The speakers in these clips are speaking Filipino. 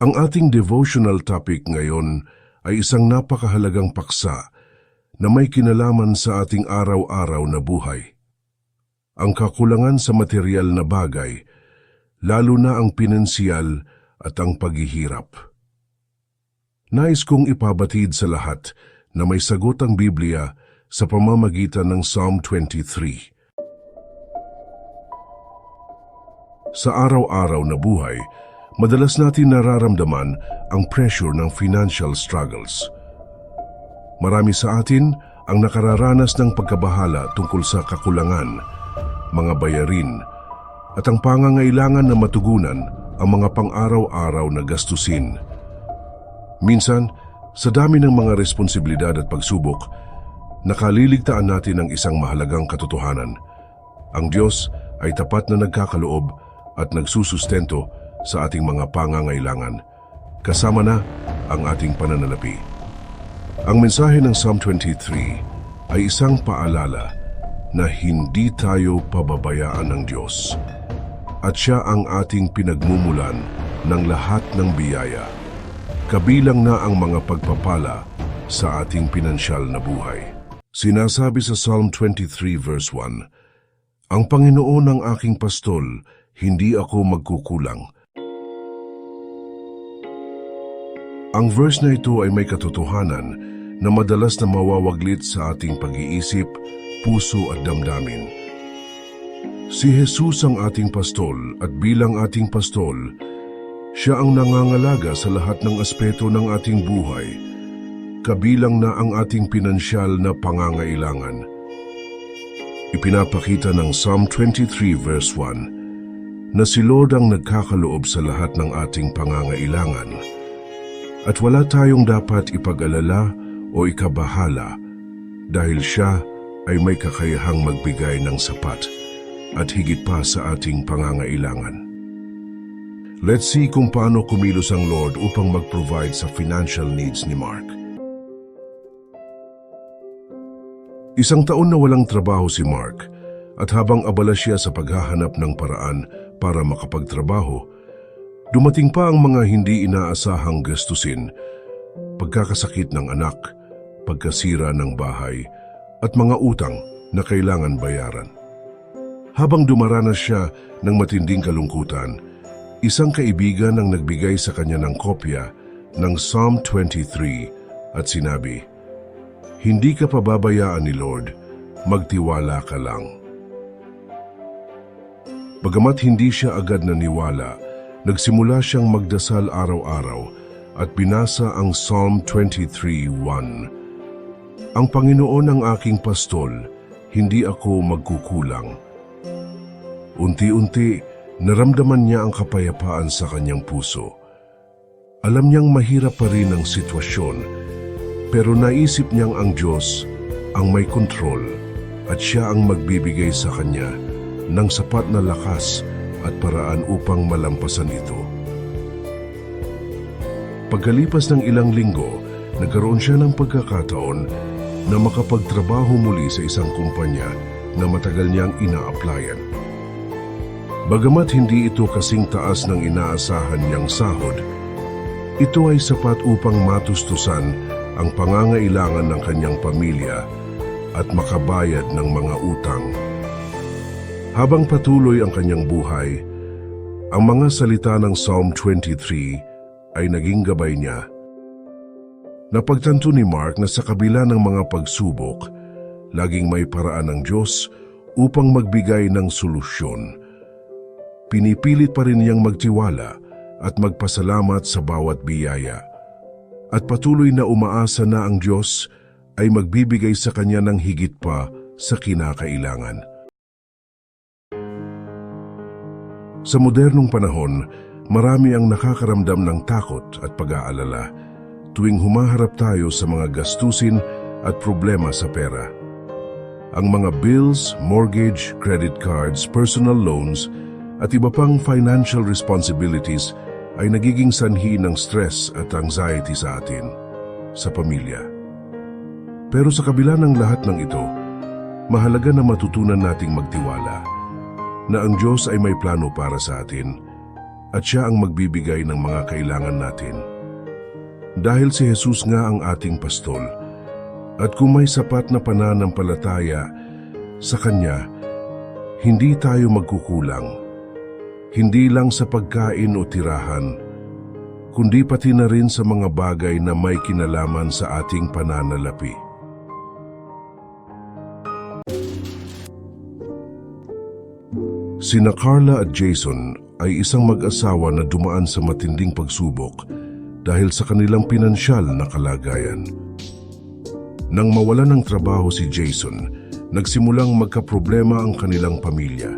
Ang ating devotional topic ngayon ay isang napakahalagang paksa na may kinalaman sa ating araw-araw na buhay. Ang kakulangan sa material na bagay, lalo na ang pinansyal at ang paghihirap. Nais kong ipabatid sa lahat na may sagot ang Biblia sa pamamagitan ng Psalm 23. Sa araw-araw na buhay, madalas natin nararamdaman ang pressure ng financial struggles. Marami sa atin ang nakararanas ng pagkabahala tungkol sa kakulangan, mga bayarin, at ang pangangailangan na matugunan ang mga pang-araw-araw na gastusin. Minsan, sa dami ng mga responsibilidad at pagsubok, nakaliligtaan natin ang isang mahalagang katotohanan. Ang Diyos ay tapat na nagkakaloob at nagsusustento sa ating mga pangangailangan. Kasama na ang ating pananalapi. Ang mensahe ng Psalm 23 ay isang paalala na hindi tayo pababayaan ng Diyos at siya ang ating pinagmumulan ng lahat ng biyaya. Kabilang na ang mga pagpapala sa ating pinansyal na buhay. Sinasabi sa Psalm 23 verse 1, Ang Panginoon ang aking pastol, hindi ako magkukulang. Ang verse na ito ay may katotohanan na madalas na mawawaglit sa ating pag-iisip, puso at damdamin. Si Jesus ang ating pastol at bilang ating pastol, siya ang nangangalaga sa lahat ng aspeto ng ating buhay, kabilang na ang ating pinansyal na pangangailangan. Ipinapakita ng Psalm 23 verse 1 na si Lord ang nagkakaloob sa lahat ng ating pangangailangan at wala tayong dapat ipag-alala o ikabahala dahil siya ay may kakayahang magbigay ng sapat at higit pa sa ating pangangailangan. Let's see kung paano kumilos ang Lord upang mag-provide sa financial needs ni Mark. Isang taon na walang trabaho si Mark at habang abala siya sa paghahanap ng paraan para makapagtrabaho, dumating pa ang mga hindi inaasahang gastusin, pagkakasakit ng anak, pagkasira ng bahay, at mga utang na kailangan bayaran. Habang dumaranas siya ng matinding kalungkutan, isang kaibigan ang nagbigay sa kanya ng kopya ng Psalm 23 at sinabi, Hindi ka pababayaan ni Lord, magtiwala ka lang. Bagamat hindi siya agad naniwala, nagsimula siyang magdasal araw-araw at binasa ang Psalm 23.1. Ang Panginoon ang aking pastol, hindi ako magkukulang. Unti-unti, naramdaman niya ang kapayapaan sa kanyang puso. Alam niyang mahirap pa rin ang sitwasyon, pero naisip niyang ang Diyos ang may kontrol at siya ang magbibigay sa kanya ng sapat na lakas at paraan upang malampasan ito. Pagkalipas ng ilang linggo, nagkaroon siya ng pagkakataon na makapagtrabaho muli sa isang kumpanya na matagal niyang ina-applyan. Bagamat hindi ito kasing taas ng inaasahan niyang sahod, ito ay sapat upang matustusan ang pangangailangan ng kanyang pamilya at makabayad ng mga utang. Habang patuloy ang kanyang buhay, ang mga salita ng Psalm 23 ay naging gabay niya. Napagtanto ni Mark na sa kabila ng mga pagsubok, laging may paraan ng Diyos upang magbigay ng solusyon. Pinipilit pa rin niyang magtiwala at magpasalamat sa bawat biyaya. At patuloy na umaasa na ang Diyos ay magbibigay sa kanya ng higit pa sa kinakailangan. Sa modernong panahon, marami ang nakakaramdam ng takot at pag-aalala tuwing humaharap tayo sa mga gastusin at problema sa pera. Ang mga bills, mortgage, credit cards, personal loans at iba pang financial responsibilities ay nagiging sanhi ng stress at anxiety sa atin, sa pamilya. Pero sa kabila ng lahat ng ito, mahalaga na matutunan nating magtiwala na ang Diyos ay may plano para sa atin at siya ang magbibigay ng mga kailangan natin. Dahil si Jesus nga ang ating pastol, at kung may sapat na pananampalataya sa Kanya, hindi tayo magkukulang. Hindi lang sa pagkain o tirahan, kundi pati na rin sa mga bagay na may kinalaman sa ating pananalapi. Sina Carla at Jason ay isang mag-asawa na dumaan sa matinding pagsubok dahil sa kanilang pinansyal na kalagayan. Nang mawala ng trabaho si Jason, nagsimulang magkaproblema ang kanilang pamilya.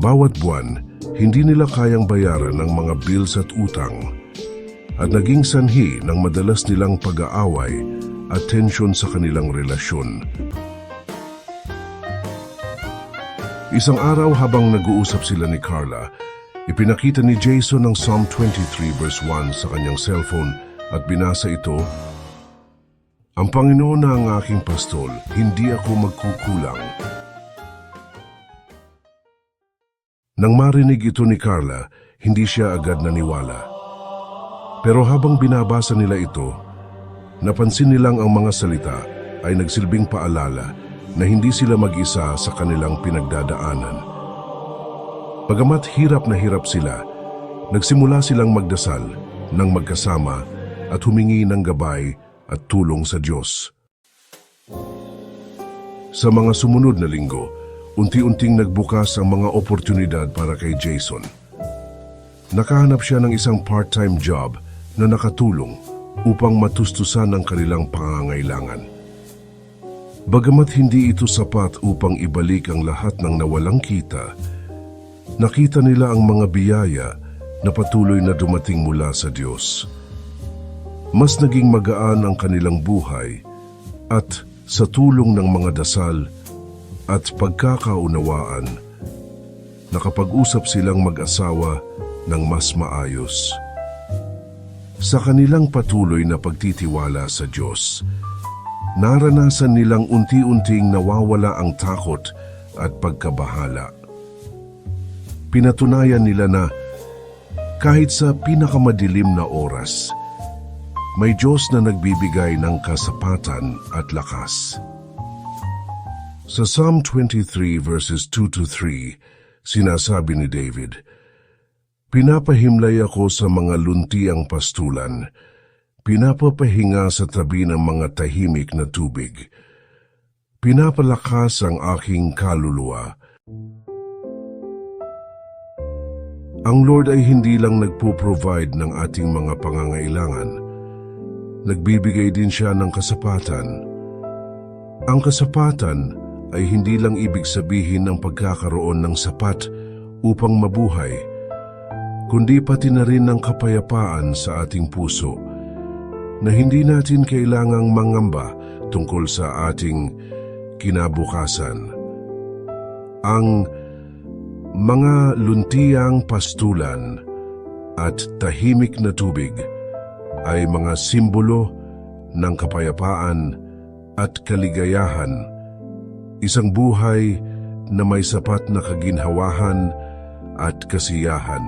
Bawat buwan, hindi nila kayang bayaran ang mga bills at utang at naging sanhi ng madalas nilang pag-aaway at tensyon sa kanilang relasyon. Isang araw habang nag-uusap sila ni Carla, ipinakita ni Jason ang Psalm 23 verse 1 sa kanyang cellphone at binasa ito, Ang Panginoon na ang aking pastol, hindi ako magkukulang. Nang marinig ito ni Carla, hindi siya agad naniwala. Pero habang binabasa nila ito, napansin nilang ang mga salita ay nagsilbing paalala na hindi sila mag-isa sa kanilang pinagdadaanan. Pagamat hirap na hirap sila, nagsimula silang magdasal ng magkasama at humingi ng gabay at tulong sa Diyos. Sa mga sumunod na linggo, unti-unting nagbukas ang mga oportunidad para kay Jason. Nakahanap siya ng isang part-time job na nakatulong upang matustusan ang kanilang pangangailangan. Bagamat hindi ito sapat upang ibalik ang lahat ng nawalang kita, nakita nila ang mga biyaya na patuloy na dumating mula sa Diyos. Mas naging magaan ang kanilang buhay at sa tulong ng mga dasal at pagkakaunawaan, nakapag-usap silang mag-asawa ng mas maayos. Sa kanilang patuloy na pagtitiwala sa Diyos, naranasan nilang unti-unting nawawala ang takot at pagkabahala. Pinatunayan nila na kahit sa pinakamadilim na oras, may Diyos na nagbibigay ng kasapatan at lakas. Sa Psalm 23 verses 2 to 3, sinasabi ni David, Pinapahimlay ako sa mga luntiang pastulan, pinapapahinga sa tabi ng mga tahimik na tubig. Pinapalakas ang aking kaluluwa. Ang Lord ay hindi lang nagpo-provide ng ating mga pangangailangan. Nagbibigay din siya ng kasapatan. Ang kasapatan ay hindi lang ibig sabihin ng pagkakaroon ng sapat upang mabuhay, kundi pati na rin ng kapayapaan sa ating puso na hindi natin kailangang mangamba tungkol sa ating kinabukasan. Ang mga luntiang pastulan at tahimik na tubig ay mga simbolo ng kapayapaan at kaligayahan, isang buhay na may sapat na kaginhawahan at kasiyahan.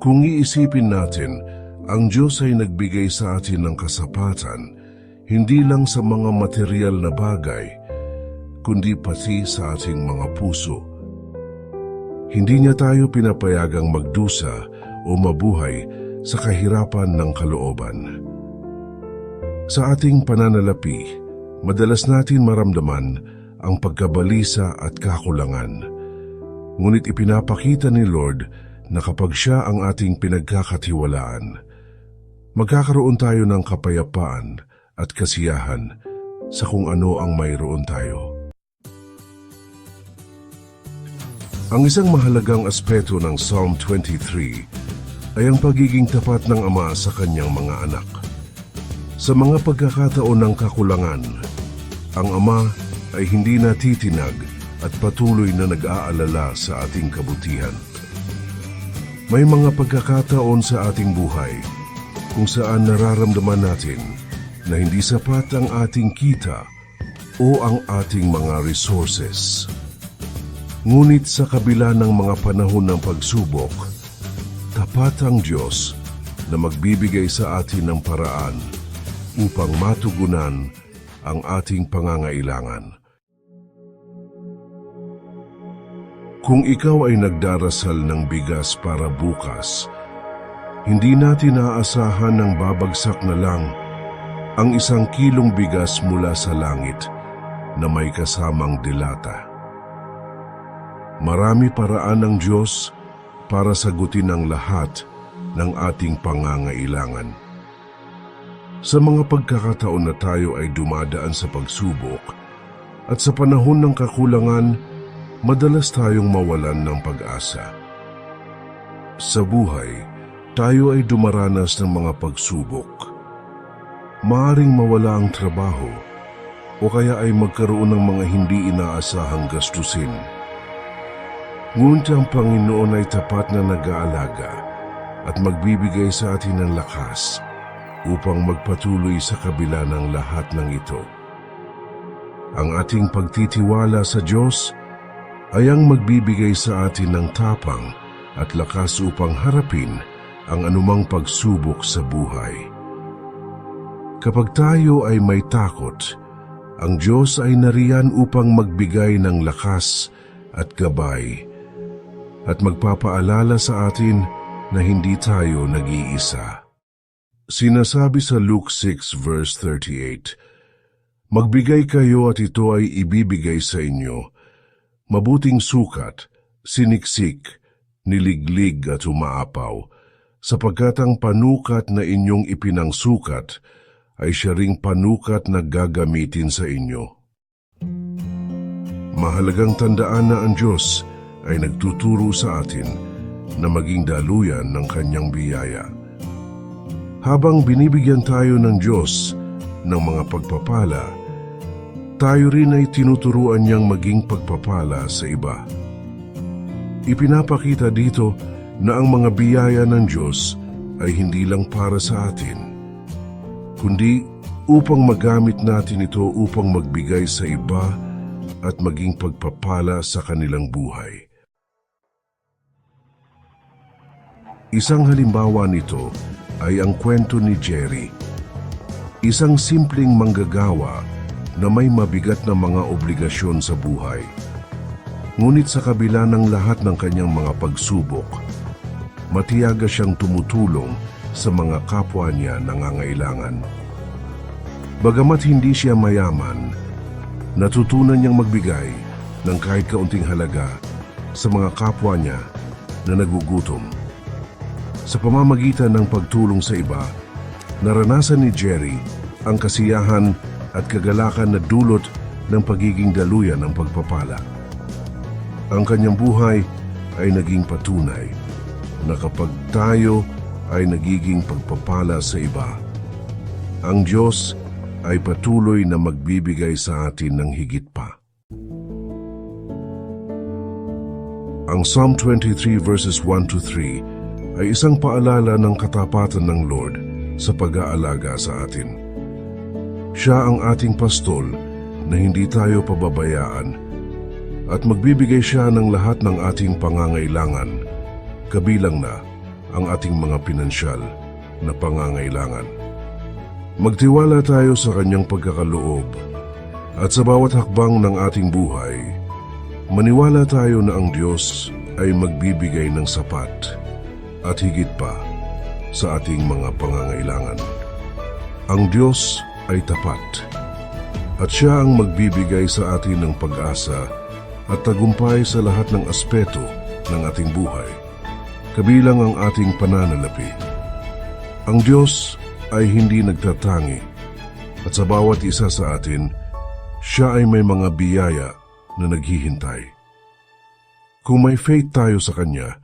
Kung iisipin natin, ang Diyos ay nagbigay sa atin ng kasapatan, hindi lang sa mga material na bagay, kundi pati sa ating mga puso. Hindi niya tayo pinapayagang magdusa o mabuhay sa kahirapan ng kalooban. Sa ating pananalapi, madalas natin maramdaman ang pagkabalisa at kakulangan. Ngunit ipinapakita ni Lord na kapag siya ang ating pinagkakatiwalaan, magkakaroon tayo ng kapayapaan at kasiyahan sa kung ano ang mayroon tayo. Ang isang mahalagang aspeto ng Psalm 23 ay ang pagiging tapat ng Ama sa kanyang mga anak. Sa mga pagkakataon ng kakulangan, ang Ama ay hindi natitinag at patuloy na nag-aalala sa ating kabutihan. May mga pagkakataon sa ating buhay kung saan nararamdaman natin na hindi sapat ang ating kita o ang ating mga resources. Ngunit sa kabila ng mga panahon ng pagsubok, tapat ang Diyos na magbibigay sa atin ng paraan upang matugunan ang ating pangangailangan. Kung ikaw ay nagdarasal ng bigas para bukas, hindi natin aasahan ng babagsak na lang ang isang kilong bigas mula sa langit na may kasamang dilata. Marami paraan ng Diyos para sagutin ang lahat ng ating pangangailangan. Sa mga pagkakataon na tayo ay dumadaan sa pagsubok at sa panahon ng kakulangan, madalas tayong mawalan ng pag-asa. Sa buhay, tayo ay dumaranas ng mga pagsubok. Maaring mawala ang trabaho o kaya ay magkaroon ng mga hindi inaasahang gastusin. Ngunit ang Panginoon ay tapat na nag-aalaga at magbibigay sa atin ng lakas upang magpatuloy sa kabila ng lahat ng ito. Ang ating pagtitiwala sa Diyos ay ang magbibigay sa atin ng tapang at lakas upang harapin ang anumang pagsubok sa buhay. Kapag tayo ay may takot, ang Diyos ay nariyan upang magbigay ng lakas at gabay at magpapaalala sa atin na hindi tayo nag-iisa. Sinasabi sa Luke 6 verse 38, Magbigay kayo at ito ay ibibigay sa inyo, mabuting sukat, siniksik, niliglig at umaapaw, sapagkat ang panukat na inyong ipinangsukat ay siya ring panukat na gagamitin sa inyo. Mahalagang tandaan na ang Diyos ay nagtuturo sa atin na maging daluyan ng kanyang biyaya. Habang binibigyan tayo ng Diyos ng mga pagpapala, tayo rin ay tinuturuan niyang maging pagpapala sa iba. Ipinapakita dito na ang mga biyaya ng Diyos ay hindi lang para sa atin, kundi upang magamit natin ito upang magbigay sa iba at maging pagpapala sa kanilang buhay. Isang halimbawa nito ay ang kwento ni Jerry. Isang simpleng manggagawa na may mabigat na mga obligasyon sa buhay. Ngunit sa kabila ng lahat ng kanyang mga pagsubok, matiyaga siyang tumutulong sa mga kapwa niya nangangailangan. Bagamat hindi siya mayaman, natutunan niyang magbigay ng kahit kaunting halaga sa mga kapwa niya na nagugutom. Sa pamamagitan ng pagtulong sa iba, naranasan ni Jerry ang kasiyahan at kagalakan na dulot ng pagiging daluyan ng pagpapala. Ang kanyang buhay ay naging patunay na kapag tayo ay nagiging pagpapala sa iba, ang Diyos ay patuloy na magbibigay sa atin ng higit pa. Ang Psalm 23 verses 1 to 3 ay isang paalala ng katapatan ng Lord sa pag-aalaga sa atin. Siya ang ating pastol na hindi tayo pababayaan at magbibigay siya ng lahat ng ating pangangailangan, kabilang na ang ating mga pinansyal na pangangailangan. Magtiwala tayo sa kanyang pagkakaloob at sa bawat hakbang ng ating buhay, maniwala tayo na ang Diyos ay magbibigay ng sapat at higit pa sa ating mga pangangailangan. Ang Diyos ay tapat at siya ang magbibigay sa atin ng pag-asa at tagumpay sa lahat ng aspeto ng ating buhay, kabilang ang ating pananalapi. Ang Diyos ay hindi nagtatangi at sa bawat isa sa atin, siya ay may mga biyaya na naghihintay. Kung may faith tayo sa Kanya,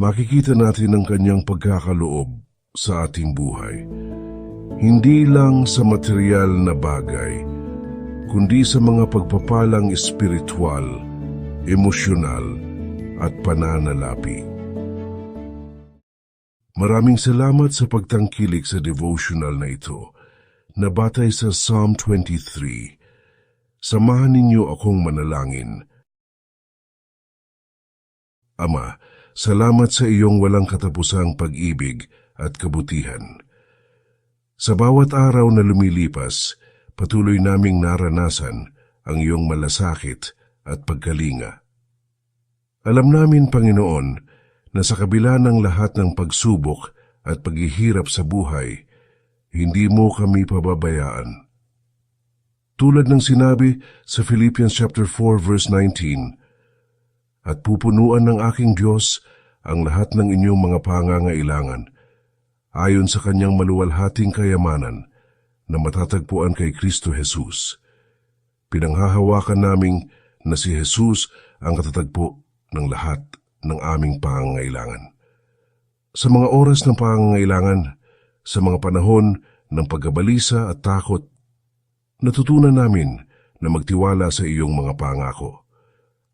makikita natin ang kanyang pagkakaloob sa ating buhay. Hindi lang sa material na bagay, kundi sa mga pagpapalang espiritual, emosyonal, at pananalapi. Maraming salamat sa pagtangkilik sa devotional na ito na batay sa Psalm 23. Samahan ninyo akong manalangin Ama, salamat sa iyong walang katapusang pag-ibig at kabutihan. Sa bawat araw na lumilipas, patuloy naming naranasan ang iyong malasakit at pagkalinga. Alam namin, Panginoon, na sa kabila ng lahat ng pagsubok at paghihirap sa buhay, hindi mo kami pababayaan. Tulad ng sinabi sa Philippians chapter 4 verse 19, At pupunuan ng aking Diyos ang lahat ng inyong mga pangangailangan, ayon sa kanyang maluwalhating kayamanan na matatagpuan kay Kristo Jesus. Pinanghahawakan naming na si Jesus ang katatagpo ng lahat ng aming pangangailangan. Sa mga oras ng pangangailangan, sa mga panahon ng pagkabalisa at takot, natutunan namin na magtiwala sa iyong mga pangako,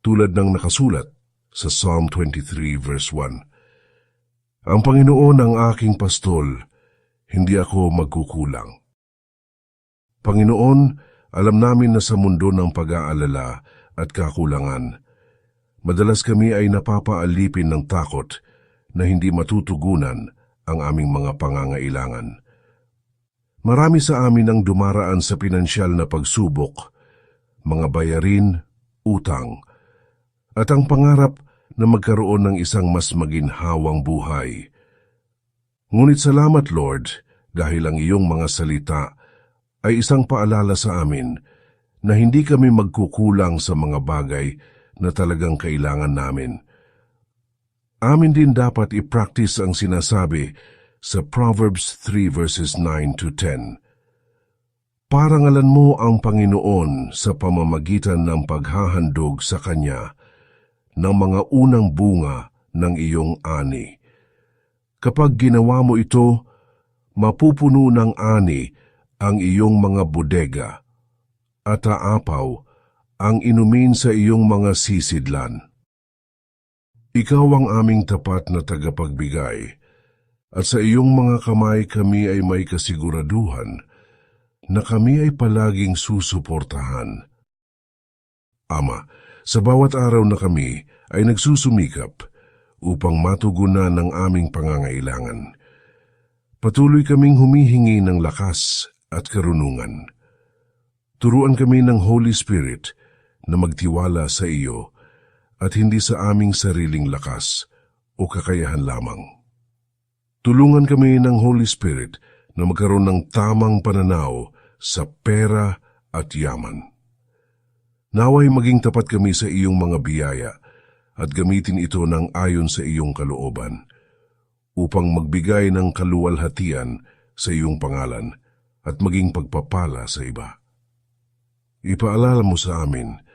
tulad ng nakasulat sa Psalm 23 verse 1. Ang Panginoon ang aking pastol, hindi ako magkukulang. Panginoon, alam namin na sa mundo ng pag-aalala at kakulangan, madalas kami ay napapaalipin ng takot na hindi matutugunan ang aming mga pangangailangan. Marami sa amin ang dumaraan sa pinansyal na pagsubok, mga bayarin, utang, at ang pangarap na magkaroon ng isang mas maginhawang buhay. Ngunit salamat Lord dahil ang iyong mga salita ay isang paalala sa amin na hindi kami magkukulang sa mga bagay na talagang kailangan namin. Amin din dapat i-practice ang sinasabi sa Proverbs 3 verses 9 to 10. Parangalan mo ang Panginoon sa pamamagitan ng paghahandog sa Kanya ng mga unang bunga ng iyong ani. Kapag ginawa mo ito, mapupuno ng ani ang iyong mga bodega at aapaw ang inumin sa iyong mga sisidlan. Ikaw ang aming tapat na tagapagbigay, at sa iyong mga kamay kami ay may kasiguraduhan na kami ay palaging susuportahan. Ama, sa bawat araw na kami ay nagsusumikap upang matugunan ang aming pangangailangan. Patuloy kaming humihingi ng lakas at karunungan. Turuan kami ng Holy Spirit na magtiwala sa iyo at hindi sa aming sariling lakas o kakayahan lamang. Tulungan kami ng Holy Spirit na magkaroon ng tamang pananaw sa pera at yaman. Naway maging tapat kami sa iyong mga biyaya at gamitin ito ng ayon sa iyong kalooban upang magbigay ng kaluwalhatian sa iyong pangalan at maging pagpapala sa iba. Ipaalala mo sa amin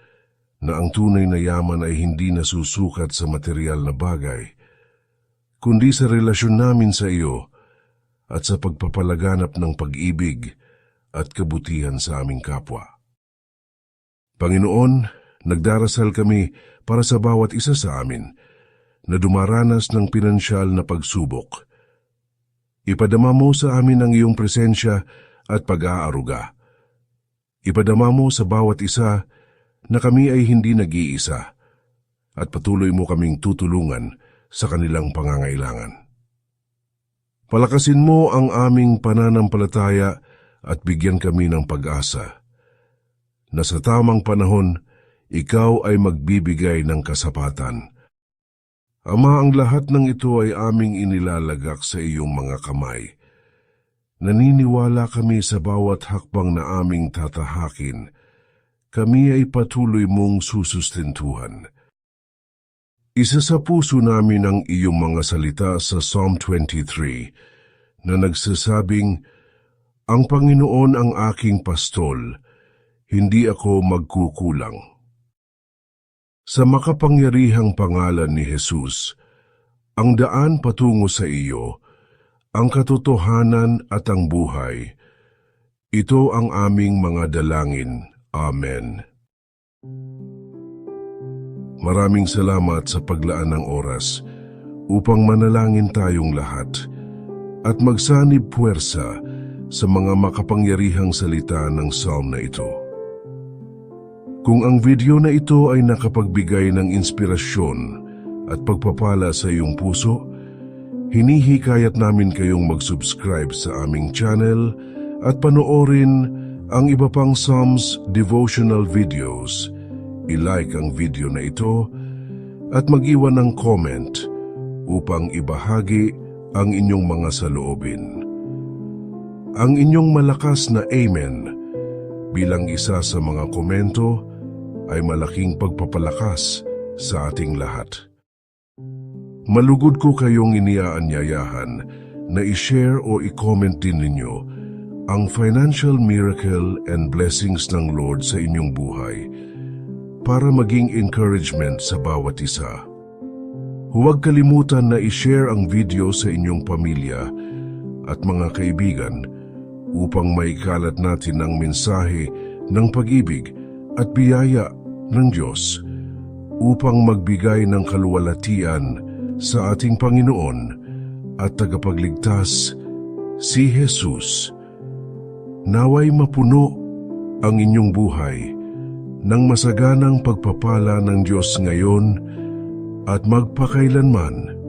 na ang tunay na yaman ay hindi nasusukat sa material na bagay, kundi sa relasyon namin sa iyo at sa pagpapalaganap ng pag-ibig at kabutihan sa aming kapwa. Panginoon, nagdarasal kami para sa bawat isa sa amin na dumaranas ng pinansyal na pagsubok. Ipadama mo sa amin ang iyong presensya at pag-aaruga. Ipadama mo sa bawat isa na kami ay hindi nag-iisa at patuloy mo kaming tutulungan sa kanilang pangangailangan. Palakasin mo ang aming pananampalataya at bigyan kami ng pag-asa na sa tamang panahon, ikaw ay magbibigay ng kasapatan. Ama, ang lahat ng ito ay aming inilalagak sa iyong mga kamay. Naniniwala kami sa bawat hakbang na aming tatahakin kami ay patuloy mong susustentuhan. Isa sa puso namin ang iyong mga salita sa Psalm 23 na nagsasabing, Ang Panginoon ang aking pastol, hindi ako magkukulang. Sa makapangyarihang pangalan ni Jesus, ang daan patungo sa iyo, ang katotohanan at ang buhay, ito ang aming mga dalangin Amen. Maraming salamat sa paglaan ng oras upang manalangin tayong lahat at magsanib puwersa sa mga makapangyarihang salita ng psalm na ito. Kung ang video na ito ay nakapagbigay ng inspirasyon at pagpapala sa iyong puso, hinihikayat namin kayong mag-subscribe sa aming channel at panoorin ang iba pang Psalms devotional videos. I-like ang video na ito at mag-iwan ng comment upang ibahagi ang inyong mga saloobin. Ang inyong malakas na Amen bilang isa sa mga komento ay malaking pagpapalakas sa ating lahat. Malugod ko kayong iniaanyayahan na i-share o i-comment din ninyo ang financial miracle and blessings ng Lord sa inyong buhay para maging encouragement sa bawat isa. Huwag kalimutan na i-share ang video sa inyong pamilya at mga kaibigan upang maikalat natin ang mensahe ng pag-ibig at biyaya ng Diyos upang magbigay ng kaluwalhatian sa ating Panginoon at tagapagligtas si Jesus. Naway mapuno ang inyong buhay ng masaganang pagpapala ng Diyos ngayon at magpakailanman.